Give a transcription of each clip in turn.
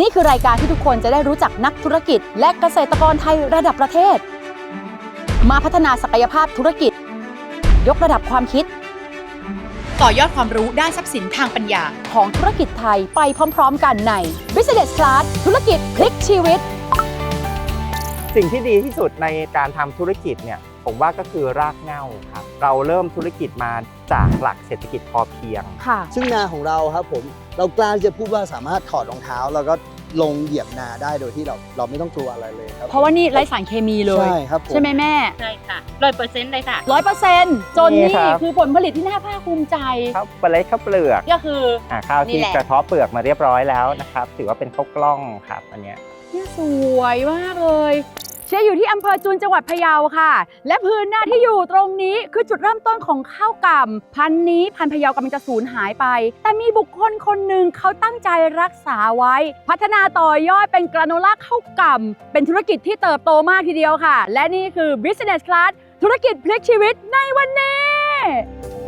นี่คือรายการที่ทุกคนจะได้รู้จักนักธุรกิจ และเกษตรกรไทยระดับประเทศ มาพัฒนาศักยภาพธุรกิจ ยกระดับความคิด ต่อยอดความรู้ด้านทรัพย์สินทางปัญญา ของธุรกิจไทยไปพร้อม ๆ กันใน Business Class ธุรกิจพลิกชีวิต สิ่งที่ดีที่สุดในการทำธุรกิจเนี่ย ผมว่าก็คือรากเหง้าครับเราเริ่มธุรกิจมาจากหลักเศรษฐกิจพอเพียง ค่ะ ซึ่งนาของเราครับผมเรากล้าที่จะพูดว่าสามารถถอดรองเท้า แล้วก็ลงเหยียบนาได้โดยที่เราเราไม่ต้องกลัวอะไรเลยครับเพราะว่านี่ไร้สารเคมีเลย ใช่ครับผมใช่ไหมแม่ใช่ค่ะร้อยเปอร์เซ็นต์เลยค่ะ ร้อยเปอร์เซ็นต์จนนี่นี่ครับ คือผลผลิตที่น่าภาคภูมิใจ ข้าวเปลือกข้าวเปลือกก็คือ อ่าข้าวนี่ที่แหละ กระเทาะเปลือกมาเรียบร้อยแล้วนะครับ ถือว่าเป็นข้าวกล้องครับอันเนี้ย เนี่ยสวยมากเลย เชียร์อยู่ที่อำเภอจุนจังหวัดพะเยาค่ะ และพื้นหน้าที่อยู่ตรงนี้คือจุดเริ่มต้นของข้าวกล่ำพันธุ์นี้พันธุ์พะเยากำลังจะสูญหายไป แต่มีบุคคลคนหนึ่งเขาตั้งใจรักษาไว้ พัฒนาต่อยอดเป็นกราโนล่าข้าวกล่ำเป็นธุรกิจที่เติบโตมากทีเดียวค่ะ และนี่คือ Business Class ธุรกิจพลิกชีวิตในวันนี้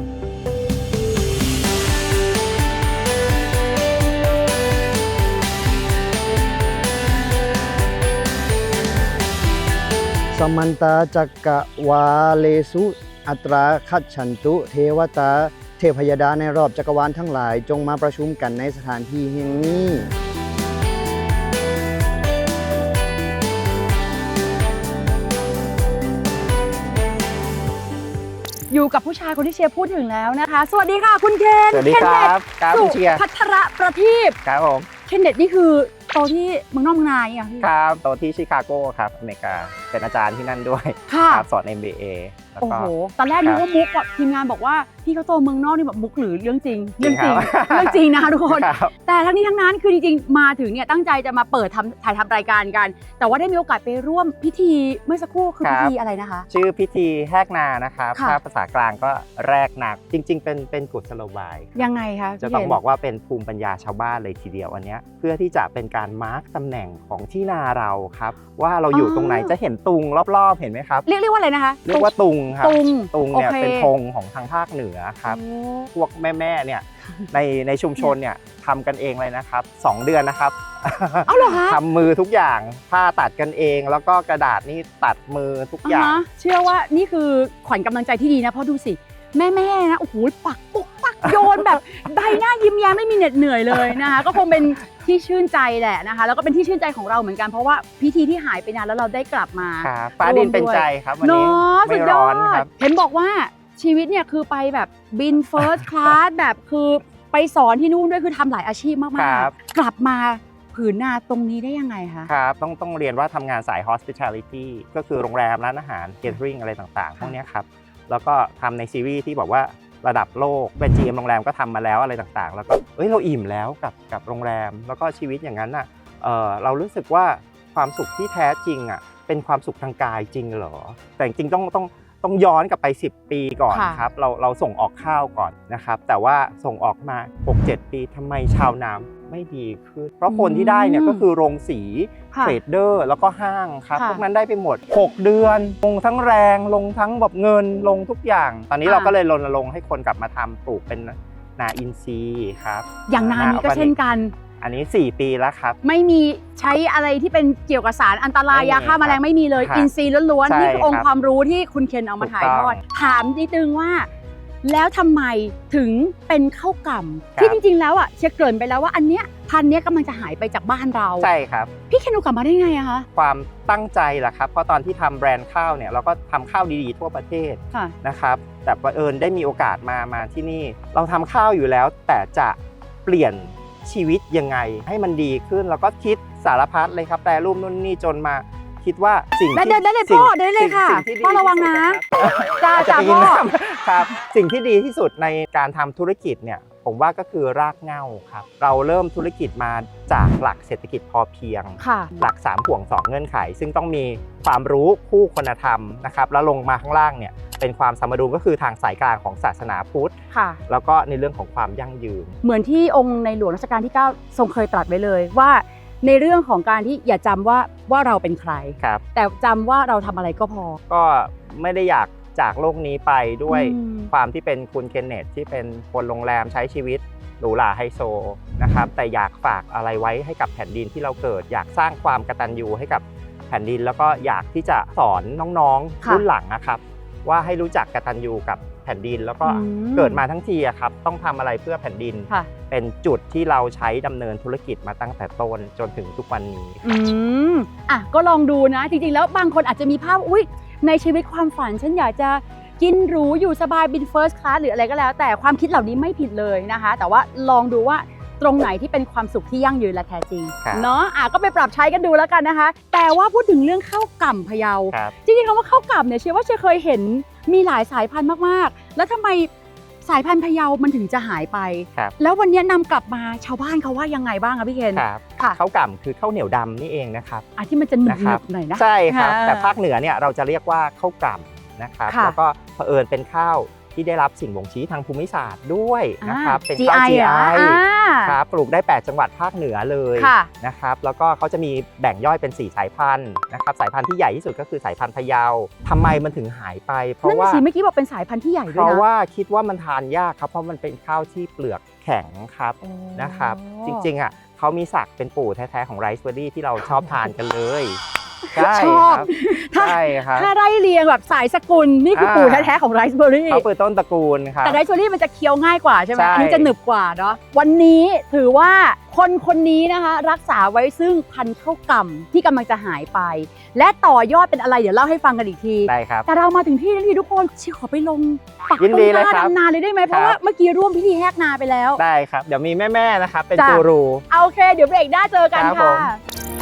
สมันตาจักกะวาเลสุ อัตราคัดฉันตุ เทวตา เทพยดาในรอบจักรวาลทั้งหลาย จงมาประชุมกันในสถานที่แห่งนี้อยู่กับผู้ชายคนที่เชียร์พูดถึงแล้วนะคะ สวัสดีค่ะคุณเคนสวัสดีเคนคเน็รัตบครับสุคุณเชียร์พัทระประทีปครับผม เคนเน็ตนี่คือ โตที่เมืองนอกเมืองนาอย่างพี่ ครับโตที่ชิคาโกครับอเมริกาเป็นอาจารย์ที่นั่นด้วยค่ะ ครับสอน MBA แล้วโอ้ก็ โห ตอนแรกนึกครับว่ามุกอะทีมงานบอกว่า พี่เขาโตเมืองนอกนี่แบบมุกหรือเรื่องจริงจริเรื่องงจริงครับเรื่องจริงนะคะทุกคนครับแต่ทั้งนี้ทั้งนั้นคือจริงๆมาถึงเนี่ยตั้งใจจะมาเปิดทำถ่ายทำรายการกัน แต่ว่าได้มีโอกาสไปร่วมพิธีเมื่อสักครู่คือครัพิบธีอะไรนะคะ ชื่อพิธีแหกนานะครับค่ะถ้าภาษากลางก็แรกนาจริง ๆ เป็นเป็นกุศโลบายยังไงคะจะพี่ต้องเคนบอกว่าเป็นภูมิปัญญาชาวบ้านเลยทีเดียวอันเนี้ยเพื่อที่จะเป็นการมาร์กตำแหน่งของที่นาเราครับ ว่าเราอยู่ตรงไหนจะเห็นตุงรอบๆเห็นไหมครับเรียกเรียกว่าอะไรนะคะเรียกว่าตุงครับตุงตุงเนี่ยโอคเป็นธงของทางภาคเหนือครับโอ้พวกแม่ๆเนี่ยในในชุมชนเนี่ยทำกันเองเลยนะครับสองเดือนนะครับเอาเหรอคะทำมือทุกอย่างผ้าตัดกันเอง แล้วก็กระดาษนี่ตัดมือทุกอย่างอ่าฮะเชื่อว่านี่คือขวัญกำลังใจที่ดีนะเพราะดูสิ แม่ๆนะโอ้โหปักปุกปักโยนแบบใบหน้ายิ้มแย้มไม่มีเหน็ดเหนื่อยเลยนะคะก็คงเป็นที่ชื่นใจแหละนะคะ แล้วก็เป็นที่ชื่นใจของเราเหมือนกันเพราะว่าพิธีที่หายไปนานแล้วเราได้กลับมาครับฟ้าดินเป็นใจครับวันเนานี้ะสุไม่ดยร้ออนดครับเห็นบอกว่า ชีวิตเนี่ยคือไปแบบบินเฟิร์สคลาสแบบคือไปสอนที่นู่นด้วยคือทำหลายอาชีพมาครักบๆ กลับมาผืนนาตรงนี้ได้ยังไงคะ ครับต้องต้องเรียนว่าทำงานสาย hospitality ก็คือโรงแรมร้านอาหาร catering อะไรต่างๆ พวกเนี้ยครับ แล้วก็ทำในซีรีส์ที่บอกว่าระดับโลกเป็น GM โรงแรมก็ทำมาแล้วอะไรต่างๆ แล้วก็เอ้ยเราอิ่มแล้วกับกับโรงแรม แล้วก็ชีวิตอย่างนั้นอะเออเรารู้สึกว่าความสุขที่แท้จริงอะเป็นความสุขทางกายจริงเหรอ แต่จริงๆต้องต้อง ต้องย้อนกลับไป 10 ปีก่อนค่ะครับเราเราส่งออกข้าวก่อนนะครับ แต่ว่าส่งออกมา 6-7 ปีทำไมชาวนาไม่ดีขึ้นเพราะคนที่ได้เนี่ยก็คือโรงสีค่ะเทรดเดอร์แล้วก็ห้างครับค่ะพวกนั้นได้ไปหมด 6 เดือน ลงทั้งแรงลงทั้งแบบเงินลงทุกอย่าง ตอนนี้อ่าเราก็เลยรณรงค์ให้คนกลับมาทำปลูกเป็นนาอินทรีย์ครับ อย่างนานี้ก็ออร์แเช่นกัน อันนี้ 4 ปีแล้วครับ ไม่มีใช้อะไรที่เป็นเกี่ยวกับสารอันตรายไม่มียาฆ่าแมลงไม่มีเลย ครับอินทรีย์ล้วนใช่ๆนี่คือองครัค์บความรู้ที่คุณเคนเอามาถูกถ่ายทอดต้องถามนิดนึงว่า แล้วทำไมถึงเป็นข้าวกล่ำครับที่จริงๆแล้วอะเชียร์เกริ่นไปแล้วว่าอันเนี้ยพันธุ์เนี้ยกำลังจะหายไปจากบ้านเรา ใช่ครับ พี่เคนเอากลับมาได้ไงอะคะความตั้งใจแหละครับเพราะตอนที่ทำแบรนด์ข้าวเนี่ยเราก็ทำข้าวดีๆทั่วประเทศค่ะ นะครับแต่บังเอิญได้มีโอกาสมามาที่นี่ เราทำข้าวอยู่แล้วแต่จะเปลี่ยน ชีวิตยังไง ให้มันดีขึ้นแล้วก็คิดสารพัดเลยครับแปรรูปนู่นนี่จนมาคิดว่าสิ่งได้ที่ได้ได้เลยสิ่งพ่อได้เลยค่ะสิ่งที่ดีพ่อระวังนะที่สุดครับจ้าจะจ้าไปกิพ่นอน้ำครับ สิ่งที่ดีที่สุดในการทำธุรกิจเนี่ย ผมว่าก็คือรากเหง้าครับ เราเริ่มธุรกิจมาจากหลักเศรษฐกิจพอเพียง ค่ะ หลัก 3 ห่วง 2 เงื่อนไข ซึ่งต้องมีความรู้คู่คุณธรรมนะครับแล้วลงมาข้างล่างเนี่ยเป็นความสมดุลก็คือทางสายกลางของศาสนาพุทธ ค่ะ แล้วก็ในเรื่องของความยั่งยืน เหมือนที่องค์ในหลวงรัชกาลที่ 9 ทรงเคยตรัสไว้เลยว่า ในเรื่องของการที่อย่าจำว่าว่าเราเป็นใคร ครับ แต่จำว่าเราทำอะไรก็พอ ก็ไม่ได้อยาก จากโลกนี้ไปด้วยอืม ความที่เป็นคุณเคนเนตที่เป็นคนโรงแรมใช้ชีวิตหรูหราไฮโซนะครับแต่อยากฝากอะไรไว้ให้กับแผ่นดินที่เราเกิด อยากสร้างความกตัญญูให้กับแผ่นดิน แล้วก็อยากที่จะสอนน้องค่ะๆรุ่นหลังนะครับ ว่าให้รู้จักกตัญญูกับแผ่นดิน แล้วก็อืมเกิดมาทั้งทีอะครับต้องทำอะไรเพื่อแผ่นดิน ค่ะเป็นจุดที่เราใช้ดำเนินธุรกิจมาตั้งแต่ต้นจนถึงทุกวันนี้ อืมอะก็ลองดูนะ จริงๆแล้วบางคนอาจจะมีภาพอุ้ย ในชีวิตความฝันฉันอยากจะกินหรูอยู่สบายบินเฟิร์สคลาสหรืออะไรก็แล้ว แต่ความคิดเหล่านี้ไม่ผิดเลยนะคะ แต่ว่าลองดูว่าตรงไหนที่เป็นความสุขที่ยั่งยืนและแท้จริงครับเนาะอะก็ไปปรับใช้กันดูแล้วกันนะคะ แต่ว่าพูดถึงเรื่องข้าวก่ำพะเยา ครับ จริงๆคำว่าข้าวก่ำเนี่ยเชื่อว่าเชื่อเคยเห็นมีหลายสายพันธุ์มากๆ แล้วทำไม สายพันธุ์พะเยามันถึงจะหายไป ครับแล้ววันนี้นำกลับมาชาวบ้านเขาว่ายังไงบ้างคะพี่เคนครับค่ะข้าวกล่ำคือข้าวเหนียวดำนี่เองนะครับ อะที่มันจะหนึนะครับบๆหน่อยนะ ใช่ครับ ค่ะแต่ภาคเหนือเนี่ยเราจะเรียกว่าข้าวกล่ำนะครับ ค่ะ แล้วก็เผอิญเป็นข้าว ที่ได้รับสิ่งบ่งชี้ทางภูมิศาสตร์ด้วยนะครับอ่าเป็นข้าว GI เหรอ GI อ่าครับปลูกได้ 8 จังหวัดภาคเหนือเลยค่ะนะครับแล้วก็เขาจะมีแบ่งย่อยเป็น 4 สายพันธุ์นะครับสายพันธุ์ที่ใหญ่ที่สุดก็คือสายพันธุ์พะเยาทำไมมันถึงหายไป เพนั่ราะนว่าสิเมื่อกี้บอกเป็นสายพันธุ์ที่ใหญ่เพด้วยราะนะว่าคิดว่ามันทานยากครับเพราะมันเป็นข้าวที่เปลือกแข็งครับโอ้นะครับ จริงๆอะเขามีศักดิ์เป็นปู่แท้ๆของไรซ์เบอร์รี่ที่เราชอบทานกันเลย ใช่ชอบครับถ้าใช่ครับถ้าได้เรียงแบบสายสกุลนี่คืออาปู่แท้ๆของไรซ์เบอร์รี่เขาคือต้นตระกูลครับแต่ไรซ์เบอร์รี่มันจะเคี้ยวง่ายกว่าใช่ไหมใช่อันนี้จะหนึบกว่าเนาะวันนี้ถือว่าคนคนนี้นะคะ รักษาไว้ซึ่งพันธุ์ข้าวกล่ำที่กำลังจะหายไป และต่อยอดเป็นอะไรเดี๋ยวเล่าให้ฟังกันอีกทีได้ครับแต่เรามาถึงที่แล้วทีทุกคนชิขอไปลงปักยินต้นดีกเลยล้าครับดำนาเลยได้ไหมเพราะครับว่าเมื่อกี้ร่วมพิธีแหกนาไปแล้วได้ครับเดี๋ยวมีแม่ๆนะครับเป็นจ้ะกูรูเอาโอเค เดี๋ยวเบรกหน้าเจอกันครับผค่ะ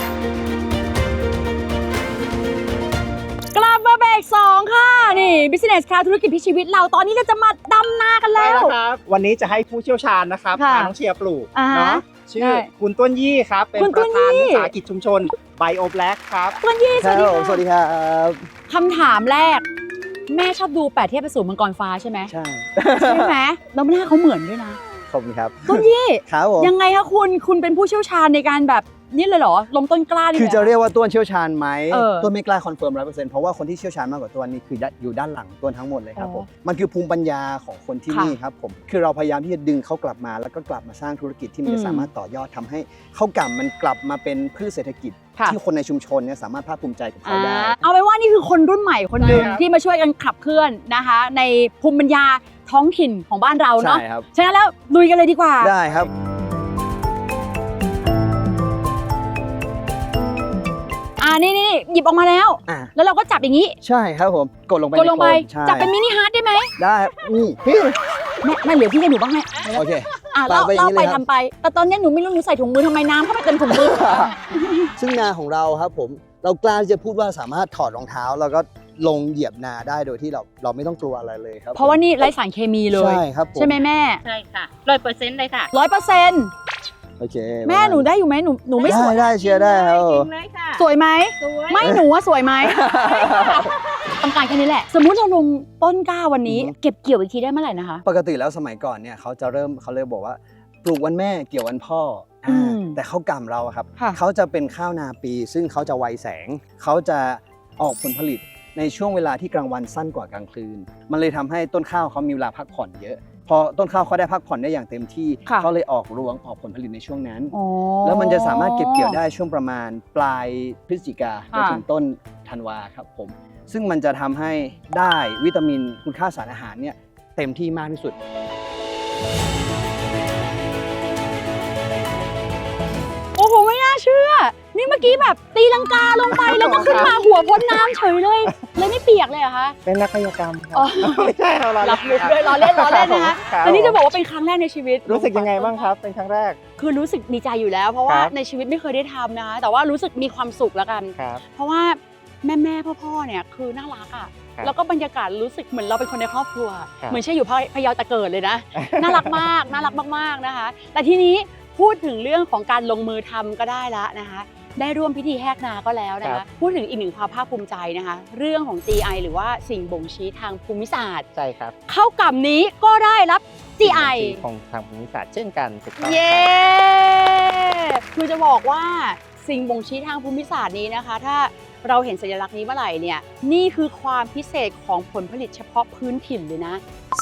กลับมาเบรกสองค่ะ นี่ Business Class ธุรกิจพิชีวิตเราตอนนี้เราจะมาดำนากันแล้ว ครับ วันนี้จะให้ผู้เชี่ยวชาญนะครับค่ะพาน้องเชียร์ปลูกอ่าฮะเนาะชื่อได้คุณต้นยี่ครับ เป็นคุณปต้ระนธานยี่ วิสาหกิจชุมชนไบโอแบล็กครับ ต้นยี่สครัวัสบดีผมสวัสดีค่ะครับ คำถามแรก แม่ชอบดูแปดเทพประสูรมังกรฟ้าใช่ไหมใช่ ใช่ไหมแล้วหน้าเขาเหมือนด้วยนะขอบคุณครับ ต้นยี่ ครับผมยังไงคะคุณคุณเป็นผู้เชี่ยวชาญในการแบบ นี่เลยเหรอลงต้นกล้านี่คือจะลหเรียกว่าต้วนเชี่ยวชาญไหมเออต้วนไม่กล้าคอนเฟิร์มร้อยเปอร์เซ็นต์เพราะว่าคนที่เชี่ยวชาญมากกว่าต้วนนี่คือด้านอยู่ด้านหลังต้วนทั้งหมดเลยครับอ๋อผมมันคือภูมิปัญญาของคนที่ค่ะนี่ครับผมคือเราพยายามที่จะดึงเขากลับมา แล้วก็กลับมาสร้างธุรกิจที่มันอืจะมสามารถต่อยอดทำให้ข้าวกล่ำมันกลับมาเป็นพืชเศรษฐกิจค่ะที่คนในชุมชนเนี่ยสามารถภาคภูมิใจกับเขาอ่าได้ เอาไว้ว่านี่คือคนรุ่นใหม่คนหนึ่งใช่ครับที่มาช่วยกันขับเคลื่อนนะคะ ในภูมิปัญญาท้องถิ่นของบ้านเราเนาะใช่ครับฉะนั้นแล้วลุยกันเลยดีกว่าได้ครับ นี่นี่นี่หยิบออกมาแล้ว อ่าแล้วเราก็จับอย่างนี้ใช่ครับผมกดลงไปกดลงไปในโคมใช่จับเป็นมินิฮาร์ดได้ไหมได้นี่พี่แม่แม่เหลือพี่ให้หนูบ้างไหมโอเค อะเราไปไปอย่างเรานี้ไปเลยครับ ทำไป แต่ตอนนี้หนูไม่รู้หนูใส่ถุงมือทำไมน้ำเข้าไปเต็มถุงมือ ซึ่งนาของเราครับผมเรากล้าที่จะพูดว่าสามารถถอดรองเท้า แล้วก็ลงเหยียบนาได้โดยที่เราเราไม่ต้องกลัวอะไรเลยครับเพราะว่านี่ไร้สารเคมีเลย ใช่ครับผม ใช่ไหมแม่ใช่ค่ะร้อยเปอร์เซ็นต์เลยค่ะร้อยเปอร์เซ็นต์ โอเคแม่หนูได้อยู่ไหมหนูหนูไม่สได้วยได้เชียร์ได้ครับจริงเลยค่ะสวยไหมสวยไม่หนูว่าสวยไหมต้องการแค่นี้แหละ สมมุติเราลงต้นกล้าวันนี้ เก็บเกี่ยวอีกทีได้เมื่อไหร่นะคะ ปกติแล้วสมัยก่อนเนี่ยเขาจะเริ่มเขาเลยบอกว่า ปลูกวันแม่เกี่ยววันพ่ออ่าอืมแต่ข้าวกล่ำเราอะครับค่ะ เขาจะเป็นข้าวนาปี ซึ่งเขาจะไวแสง เขาจะออกผลผลิตในช่วงเวลาที่กลางวันสั้นกว่ากลางคืน มันเลยทำให้ต้นข้าวเขามีเวลาพักผ่อนเยอะ พอต้นข้าวเขาได้พักผ่อนได้อย่างเต็มที่ค่ะ เขาเลยออกรวงออกผลผลิตในช่วงนั้น อ๋อ แล้วมันจะสามารถเก็บเกี่ยวได้ช่วงประมาณปลายพฤศจิกาจค่ะนถึงต้นธันวาครับผม ซึ่งมันจะทำให้ได้วิตามินคุณค่าสารอาหารเนี่ยเต็มที่มากที่สุด นี่เมื่อกี้แบบตีลังกาลงไปแล้วก็ขึ้นมาหัวพ้นน้ำเฉยเลย เลยไม่เปียกเลยเหรอคะ เป็นนักกายกรรมครัอ๋อ ไม่ใช่ครับรับมุกด้วยล้อเล่นล้อเล่นนะคะครับแต่นี่จะบอกว่าเป็นครั้งแรกในชีวิต รู้สึกยังไงบ้างครับ เป็นครั้งแรก คือรู้สึกดีใจอยู่แล้ว เพราะว่าครับในชีวิตไม่เคยได้ทำนะคะแต่ว่ารู้สึกมีความสุขแล้วกัน ครับ เพราะว่าแม่แม่พ่อพ่อๆเนี่ยคือน่ารักอะครับแล้วก็บรรยากาศรู้สึกเหมือนเราเป็นคนในครอบครัวครับเหมือนใช่อยู่พะเยาแต่เกิดเลยนะ น่ารักมาก น่ารักมากๆนะคะ แต่ทีนี้พูดถึงเรื่องของการลงมือทำก็ได้ละนะคะ ได้ร่วมพิธีแหกนาก็แล้วนะครัคะบ พูดถึงอีกหนึ่งความภาคภูมิใจนะคะ เรื่องของ GI หรือว่าสิ่งบ่งชี้ทางภูมิศาสตร์ ใช่ครับเข้ากล่ำนี้ก็ได้รับ GI ของทางภูมิศาสตร์เช่นกันถูกต้องเย้ครับคือจะบอกว่าสิ่งบ่งชี้ทางภูมิศาสตร์นี้นะคะ ถ้าเราเห็นสัญลักษณ์นี้เมื่อไหร่เนี่ยนี่คือความพิเศษของผลผลิตเฉพาะพื้นถิ่นเลยนะ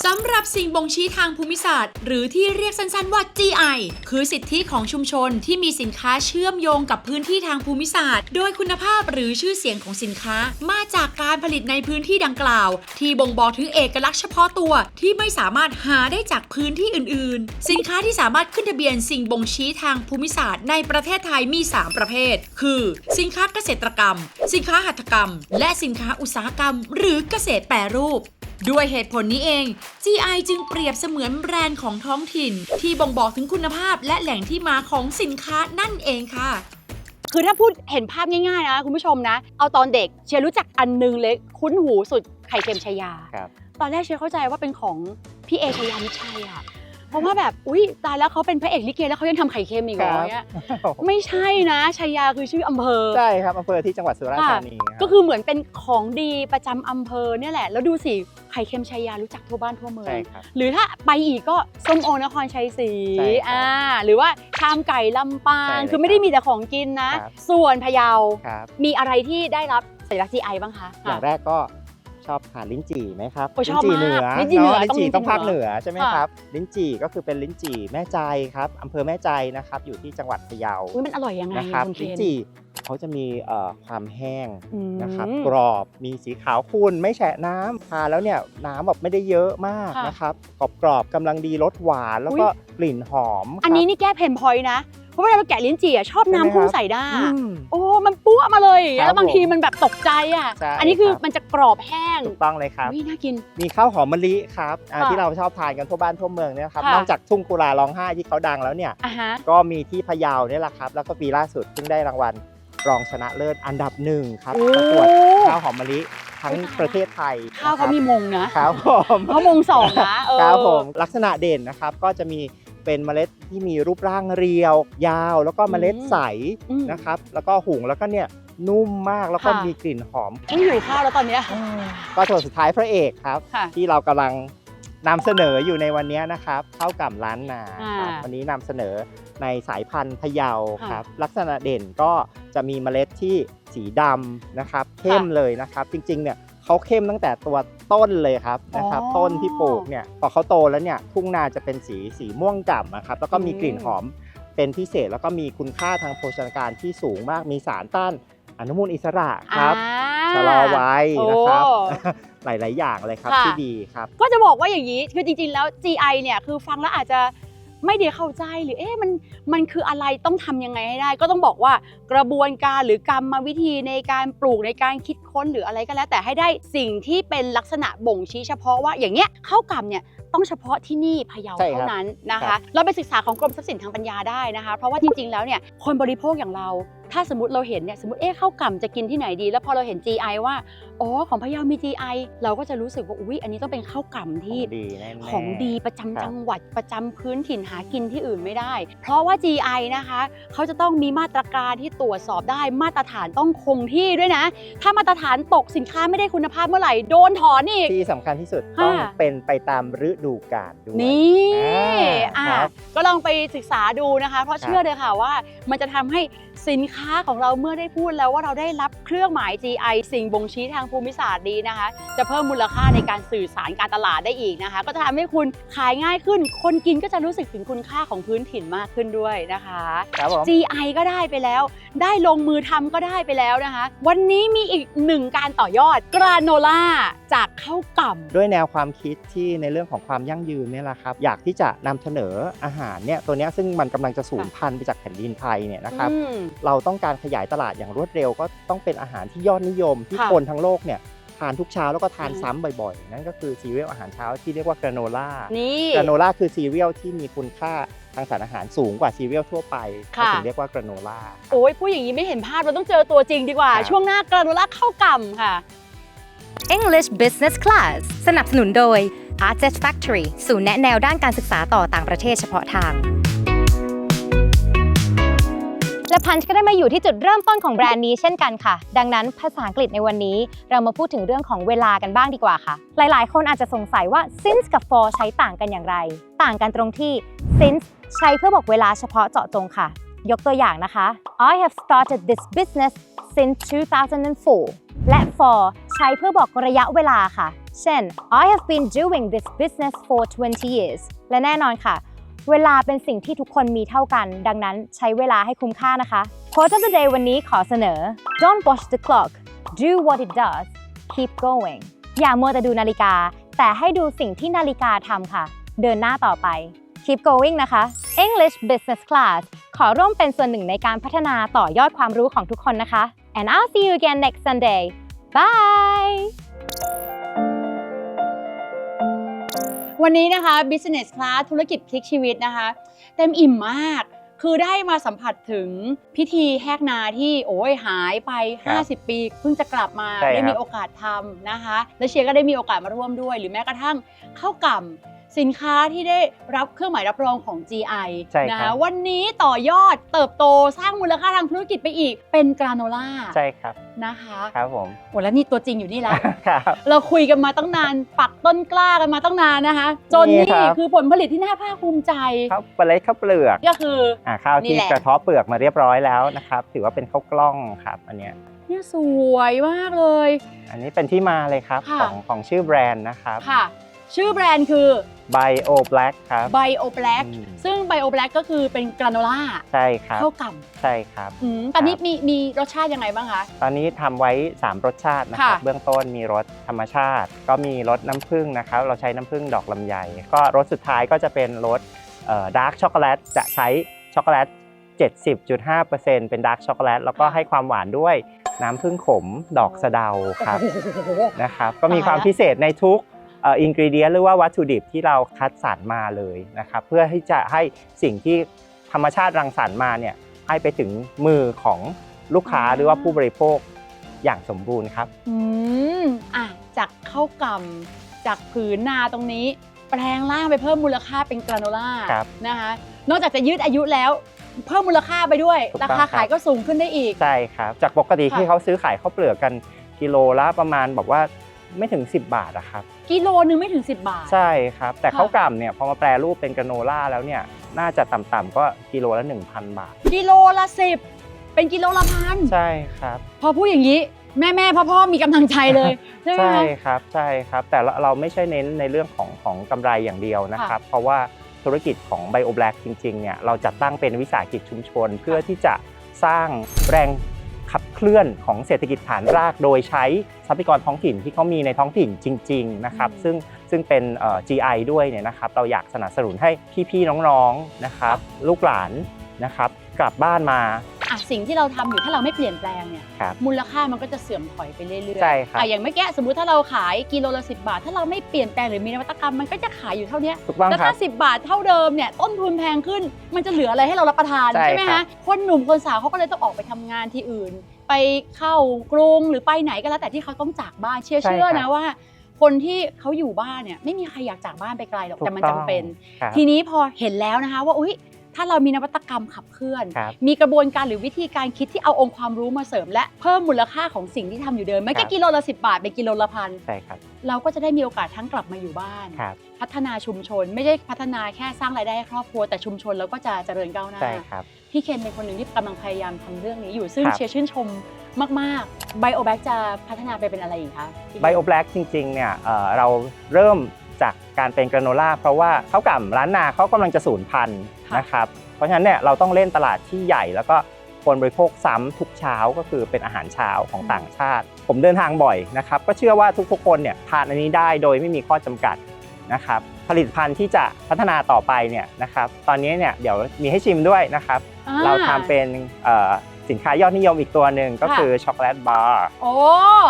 สำหรับสิ่งบ่งชี้ทางภูมิศาสตร์ หรือที่เรียกสั้นๆว่า GI คือสิทธิของชุมชนที่มีสินค้าเชื่อมโยงกับพื้นที่ทางภูมิศาสตร์ โดยคุณภาพหรือชื่อเสียงของสินค้า มาจากการผลิตในพื้นที่ดังกล่าว ที่บ่งบอกถึงเอกลักษณ์เฉพาะตัวที่ไม่สามารถหาได้จากพื้นที่อื่นๆ สินค้าที่สามารถขึ้นทะเบียนสิ่งบ่งชี้ทางภูมิศาสตร์ ในประเทศไทยมี 3 ประเภท คือ สินค้าเกษตรกรรม สินค้าหัตถกรรม และสินค้าอุตสาหกรรม หรือเกษตรแปรรูป ด้วยเหตุผลนี้เอง GI จึงเปรียบเสมือนแบรนด์ของท้องถิ่น ที่บ่งบอกถึงคุณภาพและแหล่งที่มาของสินค้านั่นเองค่ะคือถ้าพูดเห็นภาพง่ายๆนะคุณผู้ชมนะ เอาตอนเด็กเชียร์รู้จักอันนึงเลยคุ้นหูสุดไข่เค็มชายาครับตอนแรกเชียร์เข้าใจว่าเป็นของพี่เอชยามิชัยอะ เพราะว่าแบบอุ๊ยตายแล้วเขาเป็นพระเอกลิเกแล้วเขายังทำไข่เค็มอีกเหรอเนี่ยไม่ใช่นะชายาคือชื่ออำเภอใช่ครับอำเภอที่จังหวัดสุราษฎร์ธานีครับก็คือเหมือนเป็นของดีประจำอำเภอเนี่ยแหละ แล้วดูสิไข่เค็มชายารู้จักทั่วบ้านทั่วเมืองใช่ครับหรือถ้าไปอีกก็ส้มโอนครชัยศรีใช่ครับอ่าหรือว่าชามไก่ลำปาใช่งเลยคือไม่ได้มีแต่ของกินนะครับส่วนพะเยาครับมีอะไรที่ได้รับสัญลักษณ์ GI บ้างคะอย่างแรกก็ ชอบทานลิ้นจี่ไหมครับโอ้ชอบลิ้นจี่เหนือมากลิ้นจี่เหนือเนาะลิ้นจี่ต้ต้อองงลิ้นจี่ภาคเหนือใช่ไหมค่ะ ครับ ลิ้นจี่ก็คือเป็นลิ้นจี่แม่ใจครับอำเภอแม่ใจนะครับ อยู่ที่จังหวัดพะเยาอุ๊ยมันอร่อยยังไงนะครับคุณเคนลิ้นจี่เขาจะมีเอ่อความแห้งอืม นะครับ กรอบมีสีขาวขุ่นไม่แฉะน้ำทานแล้วเนี่ยน้ำแบบไม่ได้เยอะมากค่ะนะครับกรอบกรอบๆกำลังดีรสหวานแล้วก็กลิ่นหอมอันนี้ครับนี่แก้เพนพอยต์นะ เพราะเวลาเราแกะลิ้นจี่อะชอบน้ำใช่ไหมพุ่งครับ ใส่ด้า อืม โอ้ มันปั้วมาเลยครับแล้วบางทีผมมันแบบตกใจอะ ใช่อันนี้คือครับ มันจะกรอบแห้งถูกต้องเลยครับ วิน่ากิน มีข้าวหอมมะลิครับอ่าค่ะที่เราชอบทานกันทั่วบ้านทั่วเมืองเนี่ยครับค่ะ นอกจากทุ่งกุลาร้องไห้ที่เขาดังแล้วเนี่ย อะฮะ ก็มีที่พะเยาเนี่ยแหละครับ แล้วก็ปีล่าสุดเพิ่งได้รางวัลรองชนะเลิศอันดับหนึ่งครับโอ้ ประกวดข้าวหอมมะลิทั้งโอ้ตายประเทศไทยข้าวเขามีมงนะครับผม เขามงสองนะเออ ครับผมลักษณะเด่นนะครับก็จะมี เป็นเมล็ดที่มีรูปร่างเรียว ยาว แล้วก็เมล็ดใสอืม นะครับ แล้วก็หุงแล้วก็เนี่ยนุ่มมากแล้วก็ค่ะ มีกลิ่นหอมไม่หิวข้าวแล้วตอนเนี้ยก็ส่วนสุดท้ายพระเอกครับ ค่ะ ที่เรากำลังนำเสนออยู่ในวันนี้นะครับข้าวกล่ำล้านนาครับอ่าวันนี้นำเสนอในสายพันธุ์พะเยาค่ะครับ ลักษณะเด่นก็จะมีเมล็ดที่สีดำนะครับ เข้มเลยนะครับ จริงๆเนี่ย เขาเข้มตั้งแต่ตัวต้นเลยครับนะครับอ๋อต้นที่ปลูกเนี่ยพอเขาโตแล้วเนี่ยทุ่งนาจะเป็นสีสีม่วงก่ำนะครับแล้วก็มีอืมกลิ่นหอมเป็นพิเศษแล้วก็มีคุณค่าทางโภชนาการที่สูงมากมีสารต้านอนุมูลอิสระครับอ่าชะลอวัยนะครับโอ้หลาย ๆ อย่างเลยครับค่ะที่ดีครับ ก็จะบอกว่าอย่างนี้คือจริง ๆ แล้ว GI เนี่ยคือฟังแล้วอาจจะ ไม่ได้เข้าใจหรือเอ๊ะมันมันคืออะไรต้องทำยังไงให้ได้ ก็ต้องบอกว่ากระบวนการหรือกรรมวิธีในการปลูกในการคิดค้นหรืออะไรก็แล้ว แต่ให้ได้สิ่งที่เป็นลักษณะบ่งชี้เฉพาะว่าอย่างเงี้ยข้าวกล่ำเนี่ย ต้องเฉพาะที่นี่พะเยาใช่ครับเท่านั้นนะครัคะบเราไปศึกษาของกรมทรัพย์สินทางปัญญาได้นะคะ เพราะว่าจริงๆแล้วเนี่ยคนบริโภคอย่างเรา ถ้าสมมติเราเห็นเนี่ยสมมติเอ๊ะข้าวกล่ำจะกินที่ไหนดี แล้วพอเราเห็น GI ว่าอ๋อของพะเยามี GI เราก็จะรู้สึกว่าอุ๊ยอันนี้ต้องเป็นข้าวกล่ำที่ ดีแน่ๆ ของดีประจำครับจังหวัดประจำพื้นถิ่นหากินที่อื่นไม่ได้ เพราะว่า GI นะคะเขาจะต้องมีมาตรการที่ตรวจสอบได้มาตรฐานต้องคงที่ด้วยนะ ถ้ามาตรฐานตกสินค้าไม่ได้คุณภาพเมื่อไหร่โดนถอนอีก ที่สำคัญที่สุดค่ะต้องเป็นไปตามฤดูกาลด้วยนี่อ่าอะครับ ก็ลองไปศึกษาดูนะคะ เพราะครับเชื่อเลยค่ะว่า มันจะทำให้สินค้าของเราเมื่อได้พูดแล้วว่าเราได้รับเครื่องหมาย GI สิ่งบ่งชี้ทางภูมิศาสตร์ดีนะคะ จะเพิ่มมูลค่าในการสื่อสารการตลาดได้อีกนะคะ ก็จะทำให้คุณขายง่ายขึ้น คนกินก็จะรู้สึกถึงคุณค่าของพื้นถิ่นมากขึ้นด้วยนะคะ ครับผม GI ก็ได้ไปแล้ว ได้ลงมือทำก็ได้ไปแล้วนะคะ วันนี้มีอีกหนึ่งการต่อยอดกราโนล่าจากข้าวกล่ำ ด้วยแนวความคิดที่ในเรื่องของความยั่งยืนเนี่ยแหละครับอยากที่จะนำเสนออาหารเนี่ยตัวเนี้ยซึ่งมันกำลังจะสูญพันธุ์ไปจากแผ่นดินไทยเนี่ยนะครับอืมเราต้องการขยายตลาดอย่างรวดเร็ว ก็ต้องเป็นอาหารที่ยอดนิยมที่ค่ะคนทั้งโลกเนี่ยทานทุกเช้าแล้วก็ทานอืมซ้ำบ่อยๆ นั่นก็คือซีเรียลอาหารเช้าที่เรียกว่ากราโนล่านี่กราโนล่าคือซีเรียลที่มีคุณค่าทางสารอาหารสูงกว่าซีเรียลทั่วไปค่ะเขาถึงเรียกว่ากราโนล่าโอ้ยพูดอย่างนี้ไม่เห็นภาพเราต้องเจอตัวจริงดีกว่าครับช่วงหน้ากราโนล่าข้าวกล่ำค่ะ English Business Class สนับสนุนโดย Artist Factory ศูนย์แนะแนวด้านการศึกษาต่อต่างประเทศเฉพาะทาง และพันช์ก็ได้มาอยู่ที่จุดเริ่มต้นของแบรนด์นี้เช่นกันค่ะ ดังนั้นภาษาอังกฤษในวันนี้ เรามาพูดถึงเรื่องของเวลากันบ้างดีกว่าค่ะ หลายๆ คนอาจจะสงสัยว่า since กับ for ใช้ต่างกันอย่างไร ต่างกันตรงที่ since ใช้เพื่อบอกเวลาเฉพาะเจาะจงค่ะ ยกตัวอย่างนะคะ I have started this business since 2004 และ for ใช้เพื่อบอกระยะเวลาค่ะ เช่น I have been doing this business for 20 years และแน่นอนค่ะ เวลาเป็นสิ่งที่ทุกคนมีเท่ากัน ดังนั้นใช้เวลาให้คุ้มค่านะคะ Quote of the day วันนี้ขอเสนอ Don't watch the clock do what it does keep going อย่ามัวแต่ดูนาฬิกา แต่ให้ดูสิ่งที่นาฬิกาทำค่ะ เดินหน้าต่อไป keep going นะคะ English Business Class ขอร่วมเป็นส่วนหนึ่งในการพัฒนาต่อยอดความรู้ของทุกคนนะคะ and I'll see you again next Sunday bye วันนี้นะคะ Business Class ธุรกิจพลิกชีวิตนะคะ เต็มอิ่มมาก คือได้มาสัมผัสถึงพิธีแหกนาที่โอ้ยหายไปครับ50 ปี เพิ่งจะกลับมา ใช่ครับ ได้มีโอกาสทำนะคะ และเชียร์ก็ได้มีโอกาสมาร่วมด้วย หรือแม้กระทั่งข้าวกล่ำ สินค้าที่ได้รับเครื่องหมายรับรองของ GI ใช่ครับนะคะวันนี้ต่อยอดเติบโตสร้างมูลค่าทางธุรกิจไปอีกเป็นกราโนล่าใช่ครับนะคะครับผม โอ้แล้วนี่ตัวจริงอยู่นี่แล้วครับ เราคุยกันมาตั้งนาน ปักต้นกล้ากันมาตั้งนานนะคะ จนนี่นี่ครับ คือผลผลิตที่น่าภาคภูมิใจ ข้าวเปล็ดข้าวเปลือกก็คือ อ่าข้าวนี่ที่แหละ กระเทาะเปลือกมาเรียบร้อยแล้วนะครับ ถือว่าเป็นข้าวกล้องครับ อันเนี้ยเนี่ยสวยมากเลย อันนี้เป็นที่มาเลยครับค่ะ ของของชื่อแบรนด์นะครับ ค่ะ ชื่อแบรนด์คือ Bio Black ครับ Bio Black อืม ซึ่ง Bio Black ก็คือเป็นกราโนล่าใช่ครับ ข้าวกล่ใช่ครับำอืมตอนนี้ครับมีมีรสชาติยังไงบ้างคะ ตอนนี้ทำไว้ 3 รสชาตินะครับ ค่ะ เบื้องต้นมีรสธรรมชาติ ก็มีรสน้ำผึ้งนะครับ เราใช้น้ำผึ้งดอกลำไย ก็รสสุดท้ายก็จะเป็นรสดาร์กช็อกโกแลต จะใช้ช็อกโกแลต 70.5%เป็นดาร์กช็อกโกแลต แล้วก็ให้ความหวานด้วยน้ำผึ้งขมดอกสะเดาครับโอ้โห นะครับ ก็มีตายความละพิเศษในทุก อินกรีเดียนหรือว่าวัตถุดิบที่เราคัดสรรมาเลยนะครับเพื่อที่จะให้สิ่งที่ธรรมชาติรังสรรค์มาเนี่ยให้ไปถึงมือของลูกค้าหรือว่าผู้บริโภคอย่างสมบูรณ์ครับอืมอะจากข้าวกล่ำจากผืนนาตรงนี้ แปลงร่างไปเพิ่มมูลค่าเป็นกราโนล่าครับนะคะนอกจากจะยืดอายุแล้วเพิ่มมูลค่าไปด้วยถูกต้ราองคาครับขายก็สูงขึ้นได้อีก ใช่ครับ จากปกติค่ะที่เขาซื้อขายข้าวเปลือกกันกิโลละประมาณบอกว่าไม่ถึง 10 บาทอะครับ กิโลนึงไม่ถึง 10 บาท ใช่ครับ แต่ค่ะข้าวกล่ำเนี่ยพอมาแปรรูปเป็นกราโนล่าแล้วเนี่ยน่าจะต่ำๆก็กิโลละ 1,000 บาท กิโลละสิบเป็นกิโลละพันใช่ครับ พอพูดอย่างนี้แม่แม่พ่อพ่อมีกำลังใจเลยใช่ไหมใช่คะครับใช่ครับ แต่เราเราไม่ใช่เน้นในเรื่องของของกำไรอย่างเดียวนะครับ เพราะว่าธุรกิจของ Bio Black จริงๆเนี่ยเราจัดตั้งเป็นวิสาหกิจชุมชน เพื่อที่จะสร้างแรง ขับเคลื่อนของเศรษฐกิจฐานราก โดยใช้ทรัพยากรท้องถิ่นที่เขามีในท้องถิ่นจริง ๆ นะครับอืมซึ่งซึ่งเป็นเอ่อ GI ด้วยเนี่ยนะครับ เราอยากสนับสนุนให้พี่ๆน้องๆนะครับ ลูกหลานนะครับ กลับบ้านมา อะสิ่งที่เราทำอยู่ถ้าเราไม่เปลี่ยนแปลงเนี่ยครับ มูลค่ามันก็จะเสื่อมถอยไปเรื่อยๆใช่ครับ อะอย่างเมื่อกี้สมมุติถ้าเราขายกิโลละสิบาท ถ้าเราไม่เปลี่ยนแปลงหรือมีนวัตกรรมมันก็จะขายอยู่เท่าเนี้ยถูกต้องแล้วครัถ้าบ สิบาทเท่าเดิมเนี่ยต้นทุนแพงขึ้น มันจะเหลืออะไรให้เรารับประทานใช่ไหมครัคะบ คนหนุ่มคนสาวเขาก็เลยต้องออกไปทำงานที่อื่น ไปเข้ากรุงหรือไปไหนก็แล้วแต่ที่เขาต้องจากบ้านเชื่อใช่เชื่อครับนะว่า คนที่เขาอยู่บ้านเนี่ยไม่มีใครอยากจากบ้านไปไกลหรอกถูกแต่มันต้จำองเป็น ครับ ทีนี้พอเห็นแล้วนะคะว่าอุ้ย ถ้าเรามีนวัตกรรมขับเคลื่อน ครับ มีกระบวนการหรือวิธีการคิดที่เอาองค์ความรู้มาเสริม และเพิ่มมูลค่าของสิ่งที่ทำอยู่เดิมไม่ครัแค่บกิโลละสิบาทเป็นกิโลละพันใช่ครับเราก็จะได้มีโอกาสทั้งกลับมาอยู่บ้าน ครับพัฒนาชุมชน ไม่ได้พัฒนาแค่สร้างรายได้ให้ครอบครัวแต่ชุมชนเราก็จะเจริญก้าวหน้า ใช่ครับ พี่เคนเป็นคนหนึ่งที่กำลังพยายามทำเรื่องนี้อยู่ซึ่งครับ เชียร์ชื่นชมมากๆไบโอแบคจะพัฒนาไปเป็นอะไรอีกคะพี่เคนไบโอแบล็กจริงๆเนี่ยเอ่อเราเริ่มจากการเป็นกราโนล่าเพราะว่าข้าวกล่ำร้านนาเขากำลังจะสูญพันธุ์ค่ะ นะครับเพราะฉะนั้นเนี่ยเราต้องเล่นตลาดที่ใหญ่แล้วก็คนบริโภคซ้ำทุกเช้าก็คือเป็นอาหารเช้าของต่างชาติ ผมเดินทางบ่อยนะครับก็เชื่อว่าทุกๆคนเนี่ยทานอันนี้ได้โดยไม่มีข้อจำกัดนะครับผลิตภัณฑ์ที่จะพัฒนาต่อไปเนี่ยนะครับตอนนี้เนี่ยเดี๋ยวมีให้ชิมด้วยนะครับอ่เราทำเป็นเอ่อ สินค้ายอดนิยมอีกตัวหนึ่งก็ค่ะคือช็อกโกแลตบาร์โอ้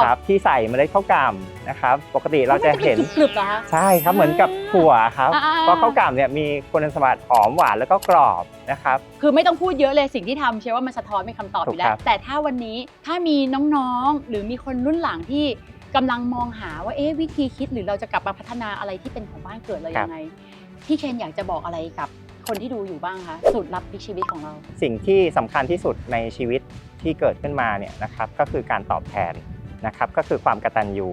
ครับที่ใส่เมล็ดข้าวกล่ำนะครับ ปกติเราจะเห็นมัป็กรึบๆเหรอคะใช่ครับเหมือนกับถั่วครับอ่าๆๆเพราะข้าวกล่ำเนี่ยมีคุณสมบัติหอมหวานแล้วก็กรอบนะครับ คือไม่ต้องพูดเยอะเลยสิ่งที่ทำเชื่อว่ามันสะท้อนเป็นคำตอบอยู่แล้ถูว กครับ แต่ถ้าวันนี้ถ้ามีน้องๆ หรือมีคนรุ่นหลังที่กำลังมองหาว่าเอ๊ะวิธีคิดหรือเราจะกลับมาพัฒนาอะไรที่เป็นของบ้านเกิดเรายังไงพี่เคนอยากจะบอกอะไรกับ คนที่ดูอยู่บ้างคะสูตรลับพลิกชีวิตของเรา สิ่งที่สำคัญที่สุดในชีวิตที่เกิดขึ้นมาเนี่ยนะครับก็คือการตอบแทนนะครับก็คือความกตัญญู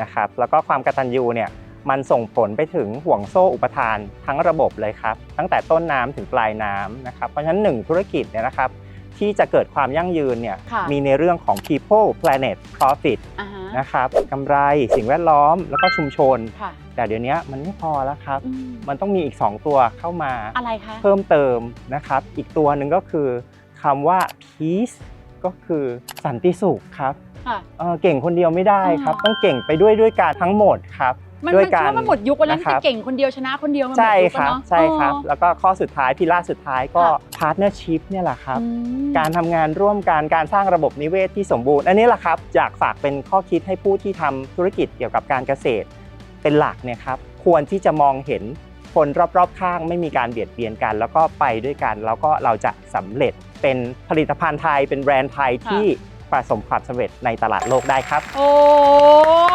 นะครับแล้วก็ความกตัญญูเนี่ยมันส่งผลไปถึงห่วงโซ่อุปทานทั้งระบบเลยครับ ตั้งแต่ต้นน้ำถึงปลายน้ำนะครับเพราะฉะนั้นหนึ่งธุรกิจเนี่ยนะครับ ทที่จะเกิดความยั่งยืนเนี่ยค่ะ มีในเรื่องของ people planet profit อ่าฮะนะครับกำไรสิ่งแวดล้อมแล้วก็ชุมชน ค่ะแต่เดี๋ยวนี้มันไม่พอแล้วครับ อืมมันต้องมีอีก 2 ตัวเข้ามาอะไรคะเพิ่มเติมนะครับ อีกตัวหนึ่งก็คือคำว่า peace ก็คือสันติสุขครับค่ะ เอ่อเก่งคนเดียวไม่ได้ครับ อ่า ต้องเก่งไปด้วยด้วยกันทั้งหมดครับ มันด้วยมันกัคิดว่ามันหมดยุคไปแล้วนะคจะรับเก่งคนเดียวชนะคนเดียวมันหมดใช่ยุคคแล้วรับเนาะใช่ครับอ๋อแล้วก็ข้อสุดท้ายพิล่าสุดท้ายก็ค่ะ partnership เนี่ยแหละครับอืมการทำงานร่วมกันการสร้างระบบนิเวศที่สมบูรณ์อันนี้แหละครับอยากฝากเป็นข้อคิดให้ผู้ที่ทำธุรกิจเกี่ยวกับการเกษตร เป็นหลักเนี่ยครับควรที่จะมองเห็นคนรอบๆ ข้างไม่มีการเบียดเบียนกัน แล้วก็ไปด้วยกัน แล้วก็เราจะสำเร็จเป็นผลิตภัณฑ์ไทยเป็นแบรนด์ไทยที่ประสบความสำเร็จในตลาดโลกได้ครับ โอ้ช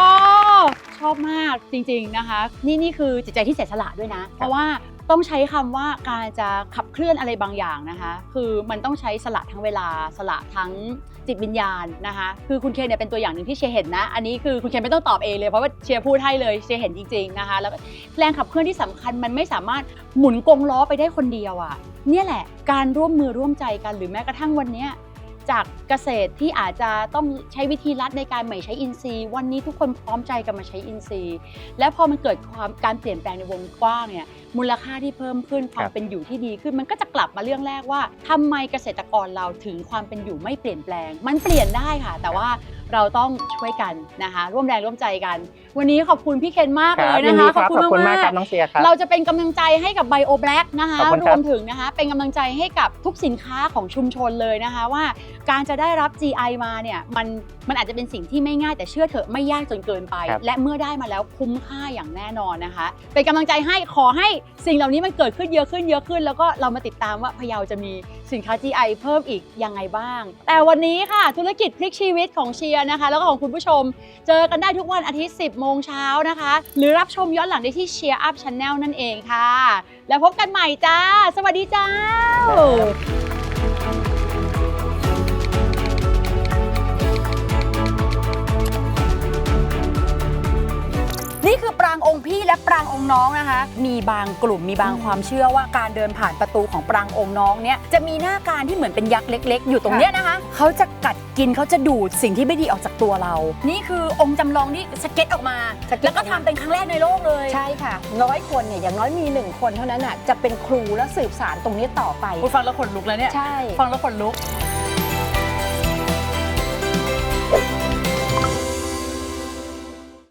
อบมากจริงๆนะคะ นี่นี่คือจิตใจที่เสียสละด้วยนะ เพราะว่าต้องใช้คำว่าการจะขับเคลื่อนอะไรบางอย่างนะคะ คือมันต้องใช้สละทั้งเวลาสละทั้งจิตวิญญาณนะคะ คือคุณเคนเนี่ยเป็นตัวอย่างหนึ่งที่เชียร์เห็นนะ อันนี้คือคุณเคนไม่ต้องตอบเองเลยเพราะว่าเชียร์พูดให้เลยเชียร์เห็นจริงๆนะคะ แล้วก็แรงขับเคลื่อนที่สำคัญมันไม่สามารถหมุนกงล้อไปได้คนเดียวอะ่ะ เนี่ยแหละการร่วมมือร่วมใจกันหรือแม้กระทั่งวันเนี้ย จากเกษตรที่อาจจะต้องใช้วิธีลัดในการใหม่ใช้อินทรีย์ วันนี้ทุกคนพร้อมใจกันมาใช้อินทรีย์ และพอมันเกิดความการเปลี่ยนแปลงในวงกว้างเนี่ยมูลค่าที่เพิ่มขึ้นควาคมรับเป็นอยู่ที่ดีขึ้น มันก็จะกลับมาเรื่องแรกว่าทำไมเกษตรกรเราถึงความเป็นอยู่ไม่เปลี่ยนแปลง มันเปลี่ยนได้ค่ะ แต่ว่าเราต้องช่วยกันนะคะ ร่วมแรงร่วมใจกัน วันนี้ขอบคุณพี่เคนมากคเลรับยยินะนดีคะครับขอบคุณมากๆครับน้องเชียร์ครับเราจะเป็นกำลังใจให้กับ Bio Black นะคะขอบคุณรครับวมถึงนะคะเป็นกำลังใจให้กับทุกสินค้าของชุมชนเลยนะคะว่า การจะได้รับ GI มาเนี่ยมันมันอาจจะเป็นสิ่งที่ไม่ง่ายแต่เชื่อเถอะไม่ยากจนเกินไปครับและเมื่อได้มาแล้วคุ้มค่าอย่างแน่นอนนะคะ เป็นกำลังใจให้ขอให้สิ่งเหล่านี้มันเกิดขึ้นเยอะขึ้นเยอะขึ้น แล้วก็เรามาติดตามว่าพะเยาจะมีสินค้า GI เพิ่มอีกยังไงบ้าง แต่วันนี้ค่ะธุรกิจพลิกชีวิตของเชียร์นะคะ แล้วก็ของคุณผู้ชม เจอกันได้ทุกวันอาทิตย์ 10 โมงเช้านะคะ หรือรับชมย้อนหลังได้ที่เชียร์อัพช n แนลนั่นเองค่ะ แล้วพบกันใหม่จ้า สวัสดีจ้าางองค์พี่และปรางองค์น้องนะคะ มีบางกลุ่มมีบางความเชื่อว่าการเดินผ่านประตูของปรางองค์น้องเนี่ยจะมีหน้าการที่เหมือนเป็นยักษ์เล็ก ๆ อยู่ตรงเนี้ยนะคะเขาจะกัดกินเขาจะดูดสิ่งที่ไม่ดีออกจากตัวเรา นี่คือองค์จำลองที่สเก็ตออกมาแล้วก็ทำเป็นครั้งแรกในโลกเลย ใช่ค่ะร้อยคนเนี่ยอย่างน้อยมีหนึ่งคนเท่านั้นน่ะจะเป็นครูและสืบสารตรงนี้ต่อไปฟังแล้วขนลุกแล้วเนี่ย ใช่ ฟังแล้วขนลุก